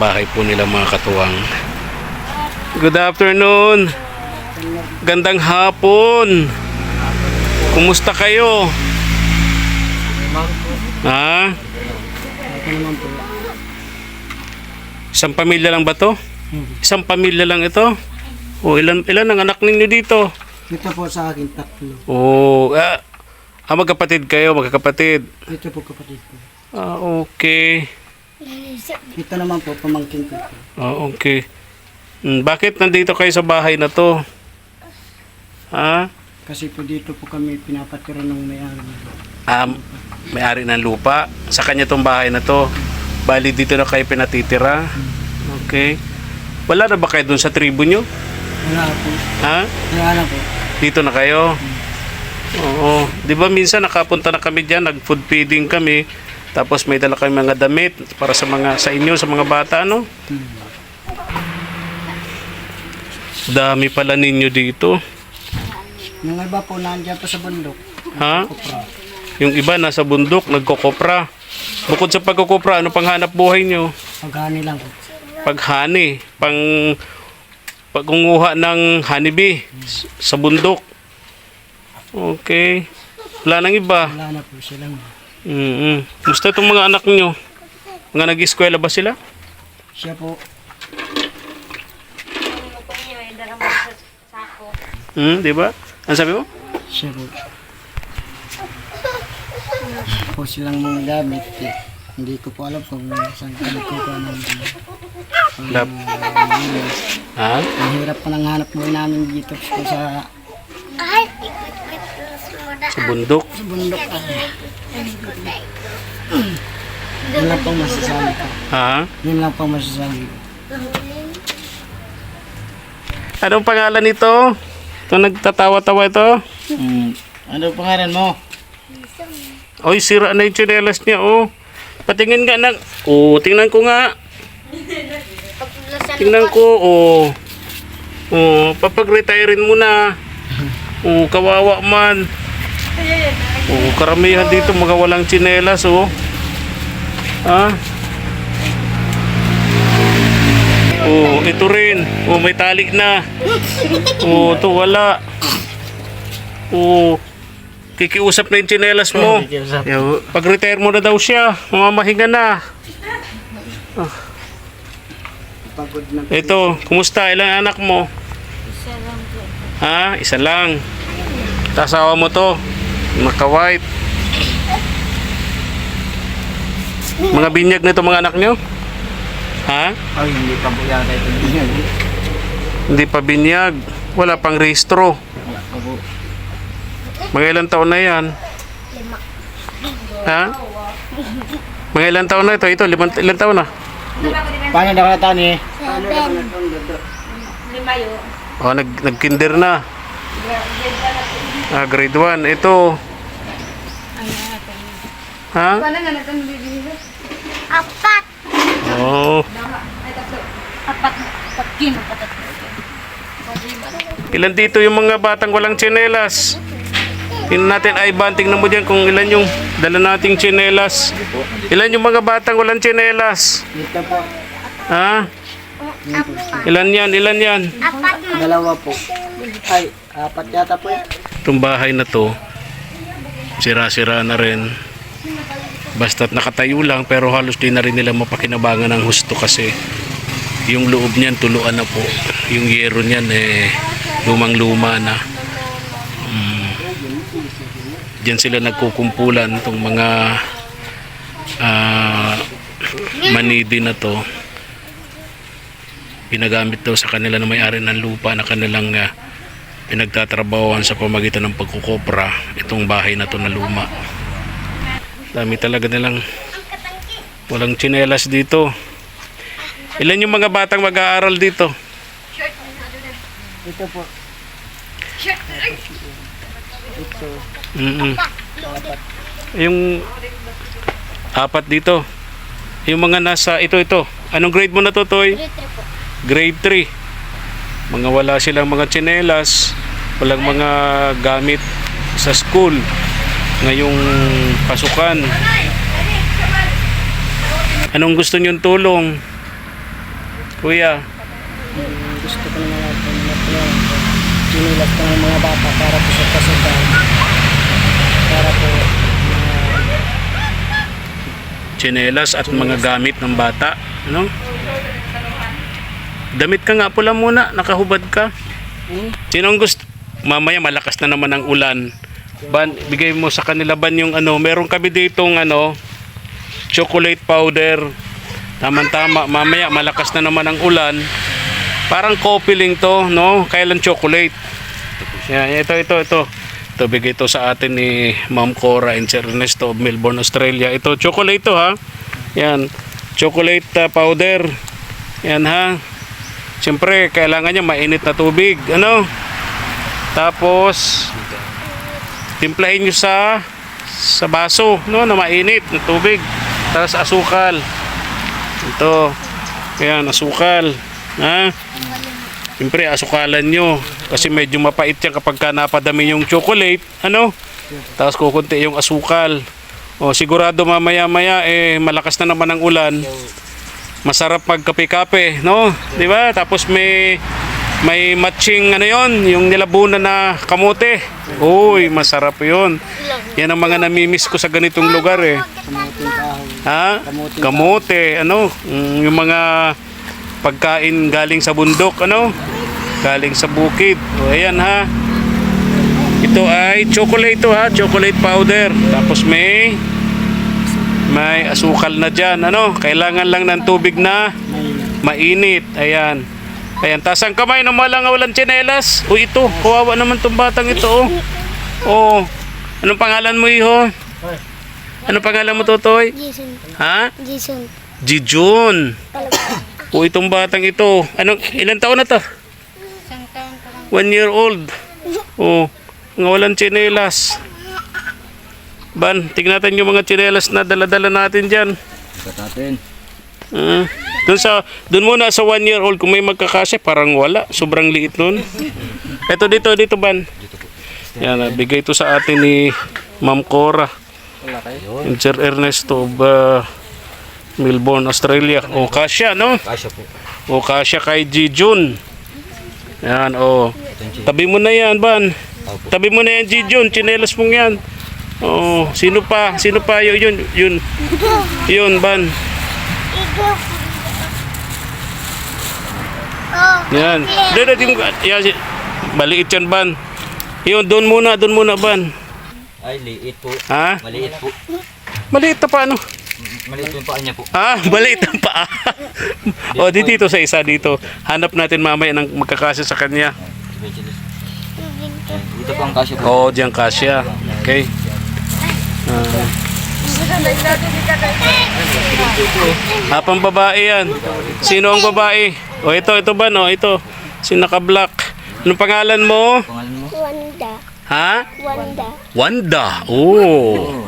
bahay po nila mga katuwang. Good afternoon. Gandang hapon. Kumusta kayo? Ha? Isang pamilya lang ba to? Isang pamilya lang ito? O ilan ilan ang anak ninyo dito? Ito po sa akin, tatlo. O ah, ah, magkapatid kayo, magkakapatid. Ito po kapatid ko. Ah, okay. Ito naman po, pamangkin ko po. Ah, okay. Hmm, bakit nandito kayo sa bahay na to? Ha? Kasi po dito po kami pinapatira ng may-ari. Um, may-ari ng lupa. Sa kanya tong bahay na to. Bali dito na kayo pinatitira. Okay. Wala na ba kayo dun sa tribo nyo? Wala po. Ha? Wala na po. Dito na kayo? Oo. Di ba minsan nakapunta na kami dyan, nag-food feeding kami. Tapos may dala kami mga damit para sa mga sa inyo, sa mga bata, no? Dami pala ninyo dito. Yung iba po nandiyan pa sa bundok. Ha? Yung iba nasa bundok, nagkokopra. Bukod sa pagkokopra, ano pang hanap buhay nyo? Paghani lang po. Paghani, pang pagunguha ng honeybee sa bundok. Okay. Wala nang iba. Wala na po silang. Mm Gusto itong mga anak nyo? Mga nag-eskwela ba sila? Siya po, Hmm, di ba? Ano sabi mo? siya po. po silang mga gamit. Eh. Hindi ko po alam kung saan kami kukuha ng Lab. Ha? Ang hirap pa ng hanap buhay namin dito po sa, Sa bundok. sa bundok. Yun lang pong masasabi ko. Ha? Yun lang pong masasabi ko. Anong pangalan nito? Ito nagtatawa-tawa ito? Hmm. Ano pangalan mo? Oy, sira na yung tsinelas niya, oh. Patingin nga ng... Oh, tingnan ko nga. Tingnan ko, oh. Oh, papag-retirein mo na. Oh, kawawa man. Oh, karamihan dito mga walang tsinelas, oh. Ha? Oh, ito rin. Oh, may tali na. Oh, ito wala. Oh, kikiusap na yung tsinelas mo. Yo, pag-retire mo na daw siya, mamamahinga na. Na. Ito, kumusta? Ilang anak mo? Ha? Isa lang. Tasawa mo to. Naka-white. Mga binyag na ito mga anak nyo? Ha? Ay, hindi pa po yata ito. Hindi pa binyag. Wala pang rehistro. Wala pa po. Mga ilang taon na yan? Ha? Mga ilang taon na ito? Ito, limang, ilang taon na? Paano nakalata ni? Oh, nag nag-kinder na. Ah, grade 1. Ito. Ha? Apat. Oh. Apat. Ilan dito yung mga batang walang tsinelas? Tingnan natin ay ba, tingnan mo dyan kung ilan yung dala nating tsinelas. Ilan yung mga batang walang tsinelas? Ha? Ilan yan? Ilan yan? Apat. Dalawa po. Ay, apat yata po yan. Itong bahay na to, sira-sira na rin. Basta't nakatayo lang pero halos di na rin nila mapakinabangan ng husto kasi yung loob niyan tuluan na po. Yung yero niyan eh lumang-luma na. Mm. Diyan sila nagkukumpulan itong mga ah, manidi na to. Pinagamit daw sa kanila na may-ari ng lupa na kanilang ah, pinagtatrabahoan sa pamagitan ng pagkukopra itong bahay na to na luma. Dami talaga nilang walang tsinelas dito. Ilan yung mga batang mag-aaral dito? Ito po. Ito. Mm Yung apat dito. Yung mga nasa ito ito. Anong grade mo na to, Toy? Grade 3. Mga wala silang mga tsinelas, walang mga gamit sa school ngayong pasukan. Anong gusto niyong tulong? Kuya, gusto ko ng mga pangmatulungan ko. Ng mga bata para po sa kasukan. Para po uh, tsinelas at mga gamit ng bata. Ano? Damit ka nga pula muna, nakahubad ka. hmm? Sinong gusto? Mamaya malakas na naman ang ulan. Ban, bigay mo sa kanila ban yung ano, meron kami ditong ano, chocolate powder. Tama-tama, mamaya malakas na naman ang ulan. Parang coffee to, no? Kailan chocolate? Yan, ito, ito, ito. Ito, bigay ito sa atin ni Ma'am Cora and Sir Ernesto of Melbourne, Australia. Ito, chocolate to ha. Yan, chocolate uh, powder. Yan ha. Siyempre, kailangan niya mainit na tubig. Ano? Tapos, timplahin nyo sa sa baso, no, na mainit na tubig. Tapos asukal. Ito. Ayan, asukal. Ha? Siyempre, asukalan nyo. Kasi medyo mapait yan kapag ka napadami yung chocolate. Ano? Tapos kukunti yung asukal. O, sigurado mamaya-maya, eh, malakas na naman ang ulan. Masarap magkape-kape, no? Di ba? Tapos may may matching ano yon yung nilabunan na kamote. Uy, masarap yon. Yan ang mga namimiss ko sa ganitong lugar eh. Ha? Kamote. Kamote, ano? Mm, yung mga pagkain galing sa bundok, ano? Galing sa bukid. O, ayan ha. Ito ay chocolate to ha, chocolate powder. Tapos may may asukal na dyan, ano? Kailangan lang ng tubig na mainit. Ayan. Ayan, tas ang kamay ng mga walang tsinelas. O ito, kawawa naman tong batang ito, oh. Oh. Anong pangalan mo, iho? Anong pangalan mo, Totoy? Jason. Ha? Jason. Jijun. O itong batang ito. Ano, ilan taon na to? Isang taon pa lang. One year old. O, nga walang tsinelas. Ban, tignan natin yung mga tsinelas na dala-dala natin dyan. Ikat natin. Uh, doon sa doon muna sa one year old kung may magkakasya parang wala. Sobrang liit nun. Eto dito dito ban. Yan bigay ito sa atin ni Ma'am Cora. And Sir Ernesto of uh, Melbourne Australia. O kasya no? Kasya po. o kasya kay Jijun yan o. Tabi mo na yan ban. Tabi mo na yan Jijun chinelas mong yan. Oh, sino pa? Sino pa? Yun, yun, yun. Yun, ban. Yan. Doon natin, yan, si- maliit yan, ban. Yun, doon muna, doon muna, ban. Ay, liit po. Ha? Maliit po. Maliit na paano? Maliit yung paa niya po. Ah, maliit ang paa. o, di dito sa isa dito. Hanap natin mamaya ng magkakasya sa kanya. Speechless. Ayan, Ito po ang kasya po. Oo, diyan kasya. Okay. Ah. Ah, pang babae yan. Sino ang babae? O, ito, ito ba, no? Ito. Si naka-black. Anong pangalan mo? Pangalan mo? Wanda. Ha? Wanda. Wanda. Oh.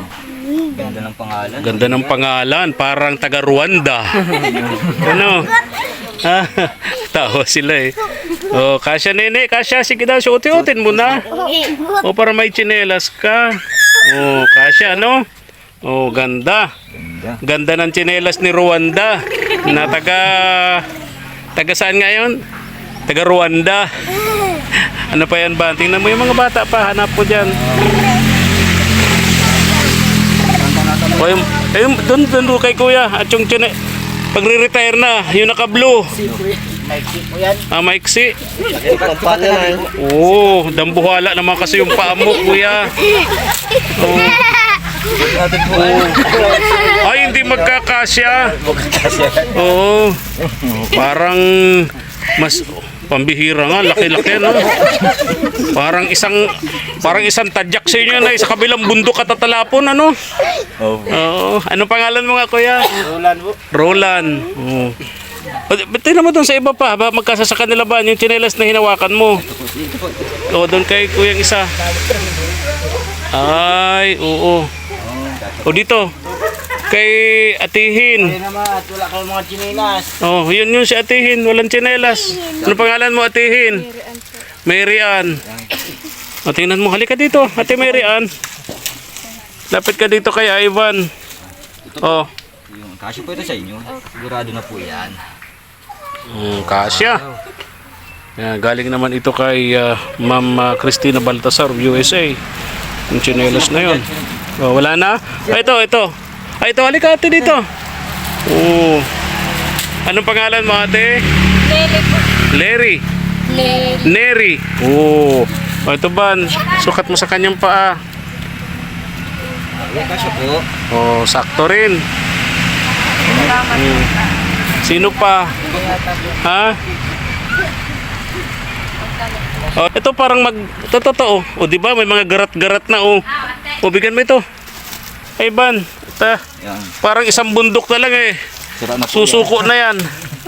Ganda ng pangalan. Ganda ng pangalan, parang taga Rwanda. ano? Ah, tawa sila eh. Oh, kasya nene, kasya sige daw, suotin mo na. O para may tsinelas ka. Oh, kasya no? Oh, ganda. Ganda. Ganda ng tsinelas ni Rwanda. Na taga taga saan ngayon? Taga Rwanda. Ano pa yan ba? Tingnan mo yung mga bata pa, hanap mo diyan. O yung, ayun, doon, doon doon kay kuya. At yung tsine, pagre-retire na, yung naka-blue. Ah, maiksi. Oo, dambuhala naman kasi yung paa mo, kuya. Oo. Natin po ay. Hindi magkakasya. Kasya. Oo. Parang mas pambihira nga, laki-laki no. Parang isang parang isang tadyak sa inyo na sa kabilang bundok at tatalapon ano. Oh. Oo. Anong pangalan mo nga kuya? Roland po. Roland. Oo. Tingnan mo doon sa iba pa, ba magkasa sa kanila ba yung tsinelas na hinawakan mo? O, doon kay kuyang isa. Ay, oo. O dito. Kay Atihin. naman at wala mga chinilas. Oh, yun yun si Atihin, walang tsinelas. Ano pangalan mo, Atihin? Mary Ann. O, tingnan mo, halika dito, Ate Mary Ann. Lapit ka dito kay Ivan. Oh, Yung kasya po ito sa inyo. Sigurado na po yan. Mm, kasya. Yan, galing naman ito kay ah, Ma'am ah, Christina Baltasar, USA. Yung chinelas na yun. Oh, wala na? Ah, ito, ito. Ay, ito, halika ate dito. Oh. Anong pangalan mo ate? Lele po. Larry. Lele. Neri. Oh. oh ito ba? Sukat mo sa kanyang paa. Kasya po. Oh, sakto rin. Hmm. Sino pa? Ha? Oh, ito parang mag ito totoo. O di ba may mga garat-garat na oh. O bigyan mo ito. Ay ban, ito, Yan. parang isang bundok na lang eh. Sira na Susuko na yan.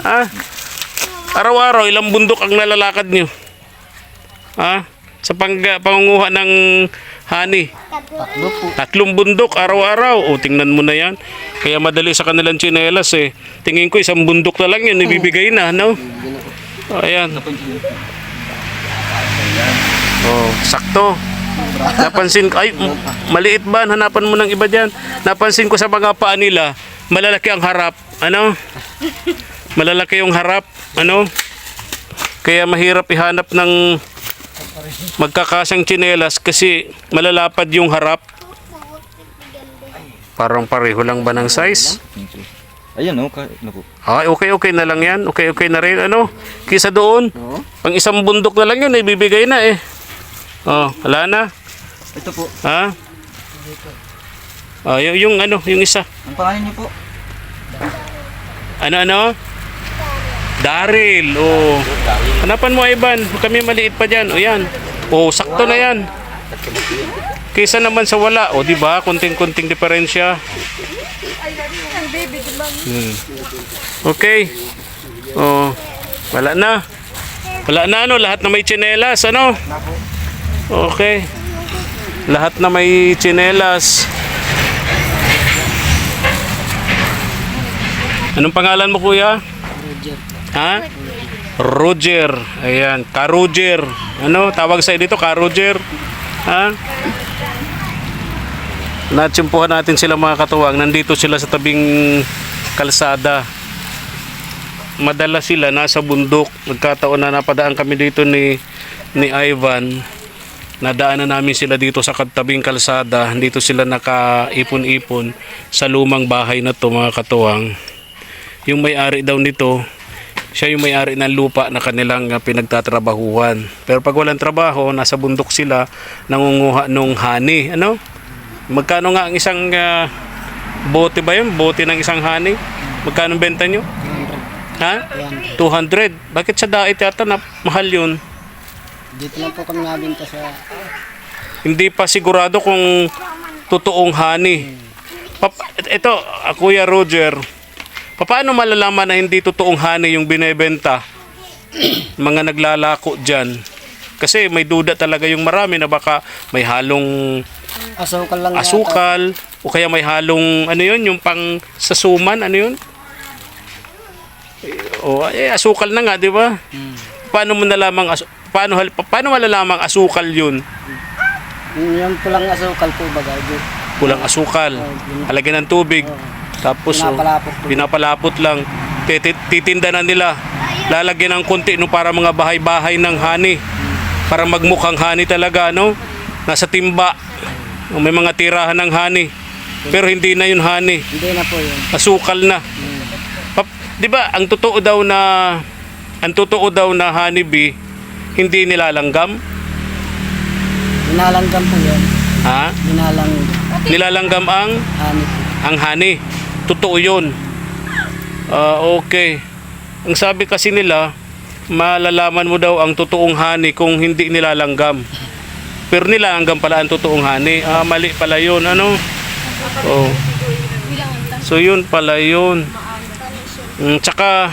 Ha? Araw-araw, ilang bundok ang nalalakad nyo? Ha? Sa pang, pangunguha ng honey. Tatlo po. Tatlong bundok araw-araw. O, tingnan mo na yan. Kaya madali sa kanilang tsinelas eh. Tingin ko isang bundok na lang yun, ibibigay na, no? O, ayan. Oh, sakto. Napansin ko, ay, maliit ba? Hanapan mo ng iba dyan. Napansin ko sa mga paa nila, malalaki ang harap. Ano? Malalaki yung harap. Ano? Kaya mahirap ihanap ng magkakasang tsinelas kasi malalapad yung harap. Parang pareho lang ba ng size? Ayan oh, ka, naku. Ay, okay, okay na lang yan. Okay, okay na rin. Ano? Kisa doon. Oo. Pang isang bundok na lang yun, ibibigay na eh. Oh, wala na. Ito po. Ha? Oh, yung, yung ano, yung isa. Ang pangalan niyo po? Ano, ano? Daryl. Oh. Hanapan mo, Ivan. Kami maliit pa dyan. O, yan. Oh, sakto na yan. Kaysa naman sa wala. O, di ba? Kunting-kunting diferensya. Hmm. Okay. Oh, wala na. Wala na ano, lahat na may tsinelas, ano? Okay. Lahat na may tsinelas. Anong pangalan mo, kuya? Roger. Ha? Roger. Ayan, Ka Roger. Ano, tawag sa dito, Ka Roger. Ha? Natsimpuhan natin sila mga katuwang. Nandito sila sa tabing kalsada. Madala sila nasa bundok. Nagkataon na napadaan kami dito ni ni Ivan. Nadaanan namin sila dito sa tabing kalsada. Dito sila nakaipon-ipon sa lumang bahay na to mga katuwang yung may-ari daw nito, siya yung may-ari ng lupa na kanilang uh, pinagtatrabahuhan. Pero pag walang trabaho, nasa bundok sila, nangunguha nung honey. Ano? Magkano nga ang isang uh, bote ba yun? Bote ng isang honey? Magkano benta nyo? Ha? 200. Bakit sa dait yata na mahal yun? Dito lang po kami nabinta sa Hindi pa sigurado kung totoong honey. Pap- ito, ah, Kuya Roger, paano malalaman na hindi totoong honey yung binebenta? mga naglalako dyan. Kasi may duda talaga yung marami na baka may halong asukal lang yata. asukal o kaya may halong ano yun, yung pang sasuman, ano yun? O eh, asukal na nga, di ba? Paano mo nalamang asu- paano paano malalamang asukal yun? Yung, pulang asukal po bagay. Di- Kulang asukal. Halagyan ng tubig. Tapos oh, Pinapalapot po. pinapalapot lang. Titi- Titinda na nila. Lalagyan ng konti no para mga bahay-bahay ng honey. Para magmukhang honey talaga, no? Nasa timba. Oh, May mga tirahan ng honey. Pero hindi na yun honey. Hindi na po yun. Asukal na. Pap- 'Di ba? Ang totoo daw na ang totoo daw na honeybee hindi nilalanggam. Binalanggam po yun. Ha? Binalang Nilalanggam ang hani po. ang honey. Totoo yun. Ah, okay. Ang sabi kasi nila, malalaman mo daw ang totoong honey kung hindi nilalanggam. Pero nilalanggam pala ang totoong honey. Ah, mali pala yun. Ano? Oh. So yun pala yun. Mm, tsaka,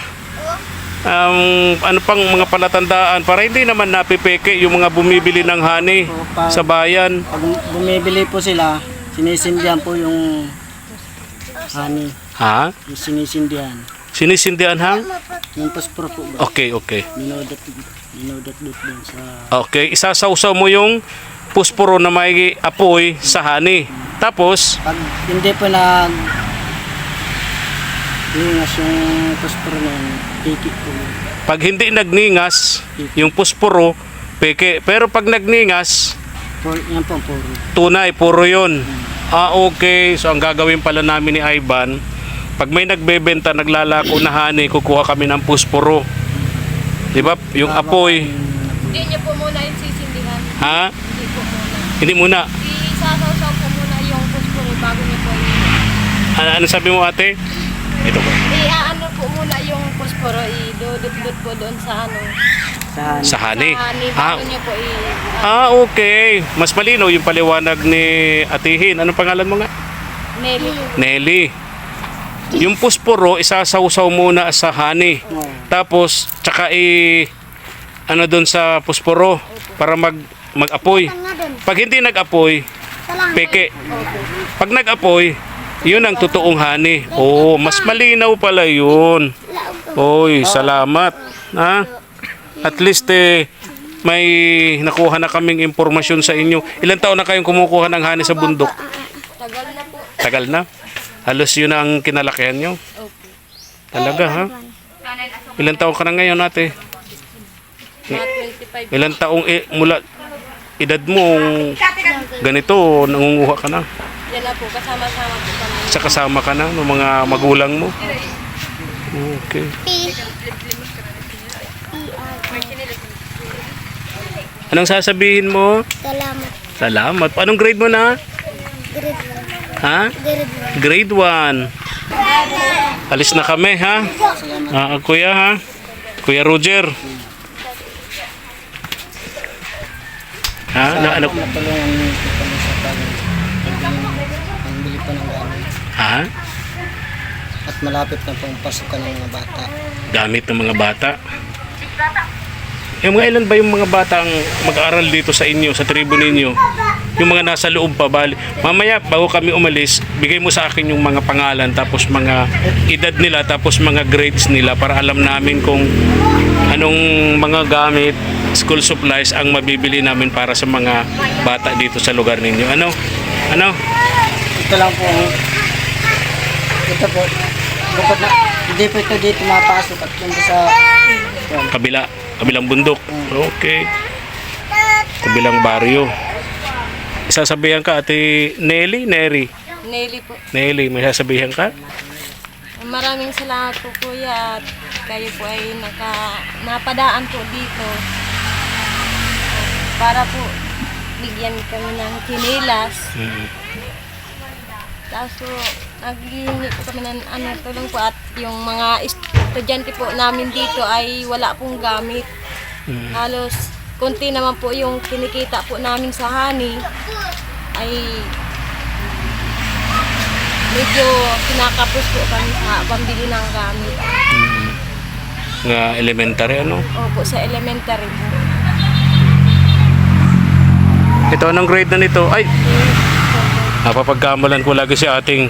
um, ano pang mga palatandaan para hindi naman napipeke yung mga bumibili ng honey sa bayan. Pag bumibili po sila, sinisindihan po yung hani. Ha? Yung sinisindihan. Sinisindihan hang? Yung paspro po ba? Okay, okay. Minodot, minodot dot dun sa... Okay, isasawsaw mo yung pusporo na may apoy sa honey. Tapos, Pag hindi po nag... Lingas yung paspro na yun, Po. Pag hindi nagningas, yung pusporo, peke. Pero pag nagningas, Por, yan po, puro. tunay, puro yun. Ah, okay. So, ang gagawin pala namin ni Ivan, pag may nagbebenta, naglalako na hani, kukuha kami ng pusporo. Di ba? Yung apoy. Hindi niyo po muna yung sisindihan. Ha? Hindi po muna. Hindi muna. Isasaw-saw po muna yung puspuro bago niyo po i- Ano, ano sabi mo ate? Ito ba? I-ano po muna yung puspuro, idudot-dot po doon sa ano. Sa Sa hani. Sa hani, Ah, niyo po i... ah, okay. Mas malinaw yung paliwanag ni Atihin. Anong pangalan mo nga? Nelly. Nelly. Yung pusporo, isasawsaw muna sa hani. Oh. Tapos, tsaka i... Ano doon sa pusporo para mag mag-apoy. Pag hindi nag-apoy, peke. Pag nag-apoy, yun ang totoong hani. Oo, mas malinaw pala yun. Oy, salamat. Ha? At least eh, may nakuha na kaming impormasyon sa inyo. Ilan taon na kayong kumukuha ng hani sa bundok? Tagal na po. Tagal na? Halos yun ang kinalakihan nyo? Okay. Talaga ha? Ilan taon ka na ngayon ate? Mga 25. Ilan taong eh, mula edad mo ganito nangunguha ka na? Yan na po, kasama-sama po kami. Sa kasama ka na ng mga magulang mo? Okay. Anong sasabihin mo? Salamat. Salamat. Anong grade mo na? Grade Ha? 1. Grade Grade 1. Alis na kami ha? Ah, kuya ha? Kuya Roger. Ha? Na, ano? Ha? At malapit na pong pasukan ng mga bata. Gamit ng mga bata. Eh, mga ilan ba yung mga batang mag-aaral dito sa inyo, sa tribo ninyo? Yung mga nasa loob pa, bali. Mamaya, bago kami umalis, bigay mo sa akin yung mga pangalan, tapos mga edad nila, tapos mga grades nila, para alam namin kung anong mga gamit, school supplies ang mabibili namin para sa mga bata dito sa lugar ninyo. Ano? Ano? Ito lang po. Ito po. Bukod na, hindi po ito dito mapasok at yung sa yan. Kabila, kabilang bundok. Okay. Kabilang baryo. Isasabihan ka, ate Nelly, Neri. Nelly po. Nelly, may sasabihan ka? Maraming salamat po kuya at kayo po ay naka, napadaan po dito para po bigyan kami ng kinilas. Hmm. Tapos po, naghihingi po kami ng ano, tulong po at yung mga estudyante po namin dito ay wala pong gamit. Hmm. Halos konti naman po yung kinikita po namin sa hani ay medyo kinakapos po kami sa pambili ng gamit. Nga elementary, ano? Opo, sa elementary po. Ito, anong grade na nito? Ay! Napapagkamalan ko lagi si ating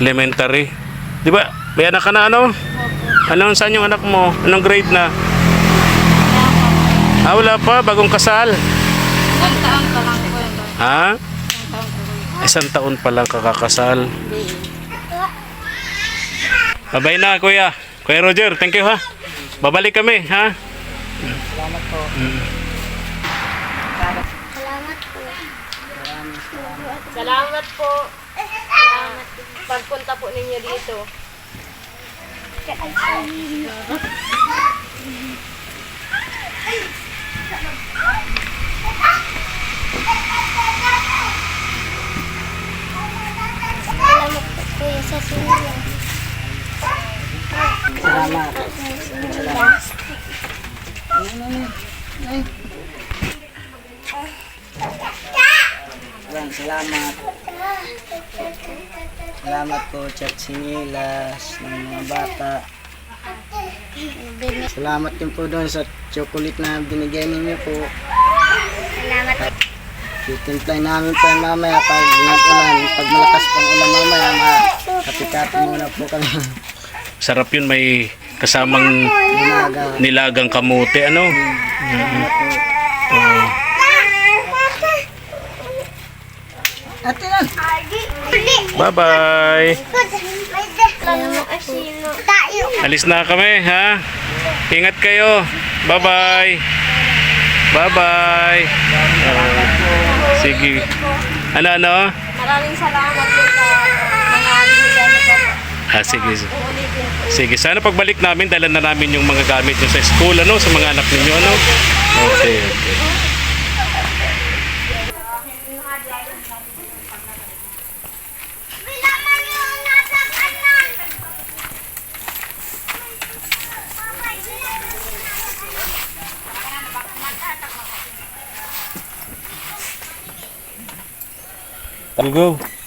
elementary. Di ba? May anak ka na, ano? Anong saan yung anak mo? Anong grade na? Ah, wala pa. Bagong kasal. Isang taon pa lang po. Ha? Isang taon pa lang. Isang taon pa lang kakakasal. Babay na, kuya. Kuya Roger, thank you ha. Babalik kami, ha? Salamat po. Salamat po. Salamat po. Salamat pagpunta po ninyo dito. Salamat po kuya sa sinila. Salamat. Yan, salamat. Salamat po, Chat Sinilas, ng mga bata. Salamat din po doon sa chocolate na binigay ninyo po. Salamat. Titimplay namin po mamaya pag nag-ulan. Pag malakas pang ulan mamaya, makapikapi muna po kami. Sarap yun, may kasamang nilagang kamote, ano? Salamat po. Oo. Ate yan! Bye-bye. Alis na kami, ha? Ingat kayo. Bye-bye. Bye-bye. Ah, sige. Ano, ano? Maraming salamat po sa. Ah, sige. Sige, sana pagbalik namin, dala na namin yung mga gamit nyo sa school, ano, sa mga anak ninyo, ano? Okay, okay. We'll go.